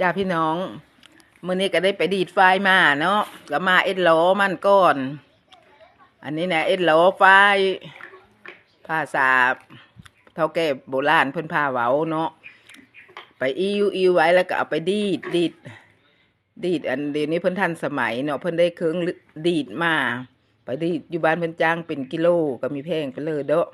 จ้าพี่น้องมื่อนี้ก็ได้ไปดีดไฟมาเนาะก็มาเอ็ดโหลมันก่อน อันนี้นะเอ็ดโหลไฟภาษาเท่าแก่โบราณเพิ่นพาเว้าเนาะไปอิวอิวไว้แล้วก็เอาไปดีดดีดดีดอันเดี๋ยวนี้เพิ่นทันสมัยเนาะเพิ่นได้เครื่องดีดมา ไปดีดอยู่บ้านเพิ่นจ้างเป็นกิโลก็มีแพงไปเลยเด้อ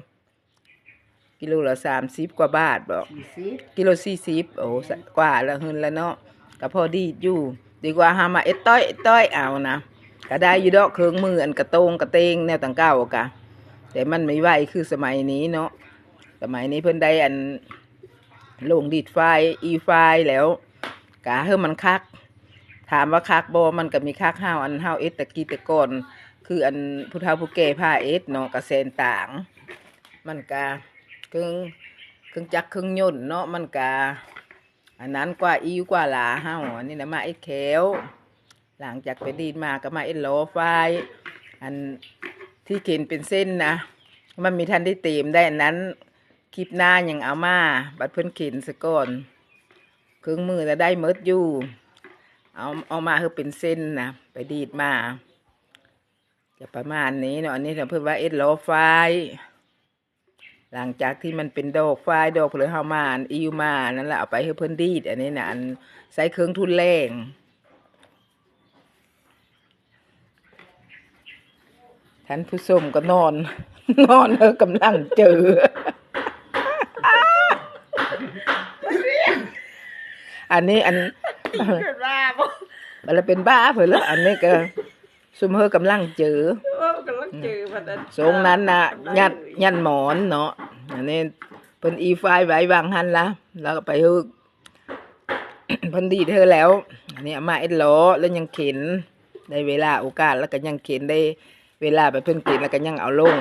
กิโลละสามสิบกว่าบาทบอกสี่สิบกิโลสี่สิบโอ้สะกว่าละหึนแล้วเนาะก็พอดีอยู่ ดีกว่าหามาเอ็ดต้อยเอ็ดต้อยเอานะก็ได้อยู่ดอกเครื่องมืออันกระโตงกระเตงแนวต่างเก่ากะแต่มันไม่ไหวคือสมัยนี้เนาะสมัยนี้เพิ่นได้อันลงดีดไฟอีไฟแล้วกะเฮ้มันคัก ถามว่าคักบ่มันก็มีคักห้าวอันห้าวเอ็ดตะกี้แต่ก่อนคืออันผู้เฒ่าผู้แก่ผ้าเอ็ดเนาะกระเซนต่าง มันกะ เครื่องเครื่องจักรเครื่องยนต์เนาะมันกะอันนั้นกว่าอีกว่าหลาเฮาอันนี้นะมาเอ็ดแขวหลังจากไปดีดมาก็มาเอ็ดโหลไฟอันที่เข็นเป็นเส้นนะ มันมีทันได้เต็มได้อันนั้นคลิปหน้ายังเอามา บัดเพิ่นเข็นซะก่อนเครื่องมือจะได้เมิดอยู่ เอาเอามาคือเป็นเส้นนะไปดีดมาจะประมาณนี้เนาะอันนี้เราเพิ่นว่าเอ็ดโลไฟ หลังจากที่มันเป็นดอกไฟดอกเผือเฮามาอันอิวมานั่นแหละเอาไปให้เพิ่นดีดอันนี้นะอันใส่เครื่องทุนแรงท่านผู้ชมก็นอน นอนเออกำลังเจออันนี้อันเกิดว่าบ่มันเป็นบ้าเผื่อแล้วอันนี้ก็ซุมเฮอกำลังเจอโอ้กำลัง เจอมันนั้นทรงนั้นนะยัดยันหมอนเนาะอันนี้เป็นอีไฟไว้วางหันละแล้วก็ไปฮึกเพิ่นดีเธอแล้ว อันนี้เอามาเอ็ดล้อแล้วยังเข็นได้เวลาโอกาสแล้วก็ยังเข็นได้เวลาไปเพิ่นเข็นแล้วก็ยังเอาลง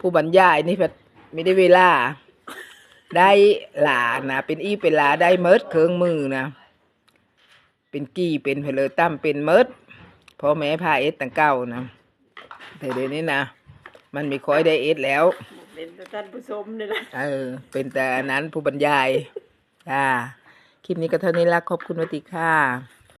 ผู้บรรยายนี่เพิ่นไม่ได้เวลา ได้หลานะเป็นอีเป็นหลาได้เมิดเครื่องมือนะเป็นกี้เป็นเพลอตั้มเป็นเมิดพ่อแม่พาเอ็ดตั้งเก้านะ แต่เดี๋ยวนี้นะมันไม่ค่อยได้เอ็ดแล้ว เป็นท่านผู้ชมนี่แหละเออ เป็นแต่อันนั้นผู้บรรยายจ้าคลิปนี้ก็เท่านี้ละขอบคุณวัติค่ะ